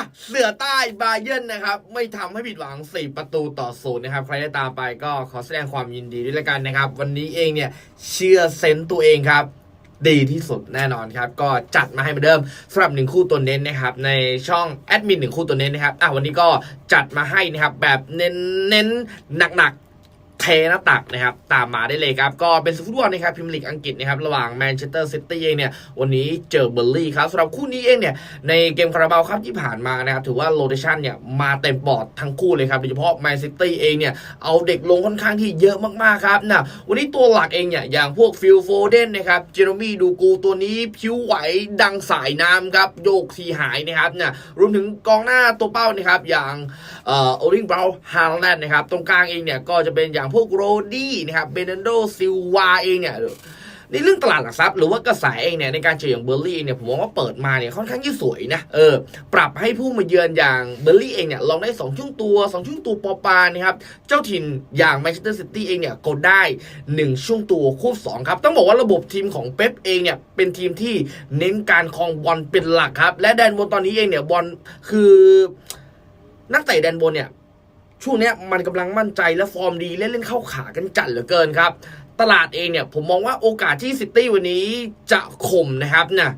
ะเสือใต้บาเยิร์นนะครับ ไม่ทำให้ผิดหวัง 4 ประตูต่อศูนย์นะครับ ใครได้ตามไปก็ขอแสดงความยินดีด้วยละกันนะครับ วันนี้เองเนี่ยเชื่อเซนต์ตัวเองครับดีที่สุดแน่นอนครับ ก็จัดมาให้เหมือนเดิมสำหรับหนึ่งคู่ตัวเน้นนะครับ ในช่องแอดมินหนึ่งคู่ตัวเน้นนะครับอะวันนี้ก็จัดมาให้นะครับ แบบเน้นเน้นหนักหนักๆ เทหน้าตักนะครับตามมาได้เลยครับ ก็เป็นฟุตบอลนะครับพิมลีกอังกฤษนะครับระหว่างแมนเชสเตอร์ซิตี้เองเนี่ยวันนี้เจอเบอร์ลี่ครับสำหรับคู่นี้เองเนี่ยในเกมคาราบาวครับที่ผ่านมานะครับถือว่าโรเตชันเนี่ยมาเต็มปอดทั้งคู่เลยครับโดยเฉพาะแมนซิตี้เองเนี่ยเอาเด็กลงค่อนข้างที่เยอะมากๆครับนะวันนี้ตัวหลักเองเนี่ยอย่างพวกฟิลโฟเดนนะครับเจโรมี่ดูกูตัวนี้ผิวไหวดังสายน้ำครับโยกทีหายนะครับเนะรวมถึงกองหน้าตัวเป้านะครับอย่างเอ่อโอริงเบราวฮาร์แลนด์นะครับตรงกลางเองเนี่ยก็จะเป็นอย่างพวกโรดี้นะครับเบนโดซิลวาเองเนี่ยในเรื่องตลาดหลักทรัพย์หรือว่ากระแสเองเนี่ยในการเจออย่างเบอร์ลี่เองเนี่ยผมมองว่าเปิดมาเนี่ยค่อนข้างที่สวยนะเออปรับให้ผู้มาเยือนอย่างเบอร์ลี่เองเนี่ยลองได้2ช่วงตัว 2 ช่วงตัวปอปานะครับเจ้าถิ่นอย่างแมนเชสเตอร์ซิตี้เองเนี่ยกดได้ 1 ช่วงตัวควบ2ครับ ต้องบอกว่าระบบทีมของเป๊ปเองเนี่ยเป็นทีมที่เน้นการครองบอลเป็นหลักครับ และแดนบนตอนนี้เองเนี่ยบอลคือนักเตะแดนบนเนี่ย ช่วงนี้มันกำลังมั่นใจและฟอร์มดีเล่นเล่นเข้าขากันจัดเหลือเกินครับ ตลาดเองเนี่ยผมมองว่าโอกาสที่ซิตี้วันนี้จะข่มนะครับนะ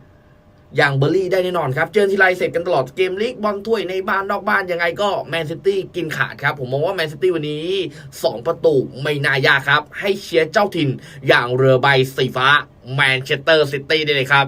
อย่างเบอร์รี่ได้แน่นอนครับ เจอทีไรเสร็จกันตลอดเกมลีกบอลถ้วยในบ้านนอกบ้านยังไงก็แมนซิตี้กินขาดครับ ผมมองว่าแมนซิตี้วันนี้ 2 ประตูไม่น่ายากครับ ให้เชียร์เจ้าถิ่นอย่างเรือใบสีฟ้าแมนเชสเตอร์ซิตี้ได้เลยครับ